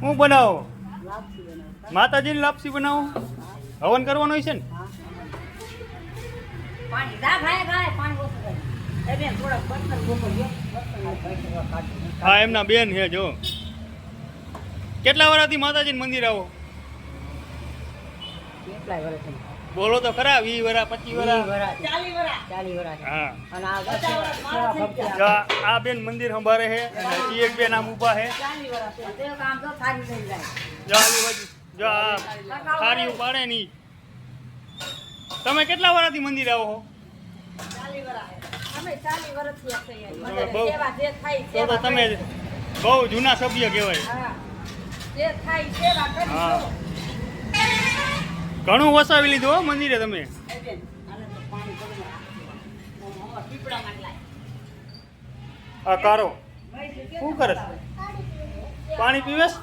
હું બનાવો. માતાજીની લાપસી બનાવો હવન કરવાનો છે ને પાણી. જા ખાય ખાય પાણી ઓછું કરે. એ બેન થોડાક બર્તન મોકલજો હા એમના બેન છે જો. કેટલા વર્ષથી માતાજીનું મંદિર આવો? બોલો તો ખરા વી વરા પચી વરા ચાલી વરા ચાલી વરા હા. અને આ બેન મંદિર સંભાળે છે અને એક બેન આમ ઊભા છે. ચાલી વરા કામ તો થારી લઈ જાય. જો આ થાળી ઉપાડે નહીં. તમે કેટલા વર્ષથી મંદિર આવો છો તો તમે બહુ જૂના સભ્ય કહેવાય. હા. ઘણું વસાવી લીધું હો મંદિરે તમે. આ કારો. શું કરે પાણી પીવેસ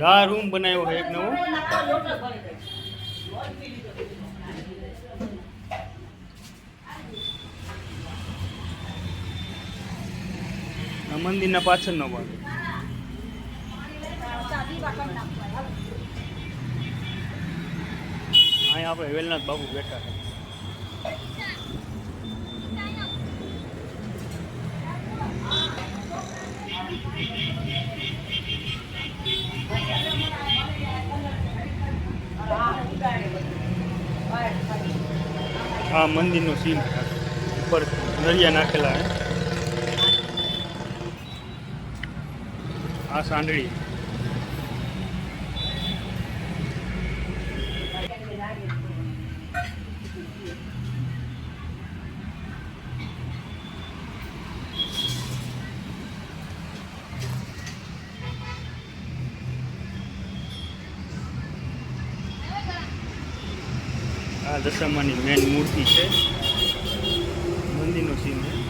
આ રૂમ બનાવ્યો છે એક નવો. મંદિરના પાછળનો ભાગ. અહીંયા આપણે વેલનાથ બાબુ બેઠા છે. આ મંદિરનો સીન ઉપર દરિયા નાખેલા આ સાંડળી. આ દશામાની મેન મૂર્તિ છે. મંદિરનો સીન છે.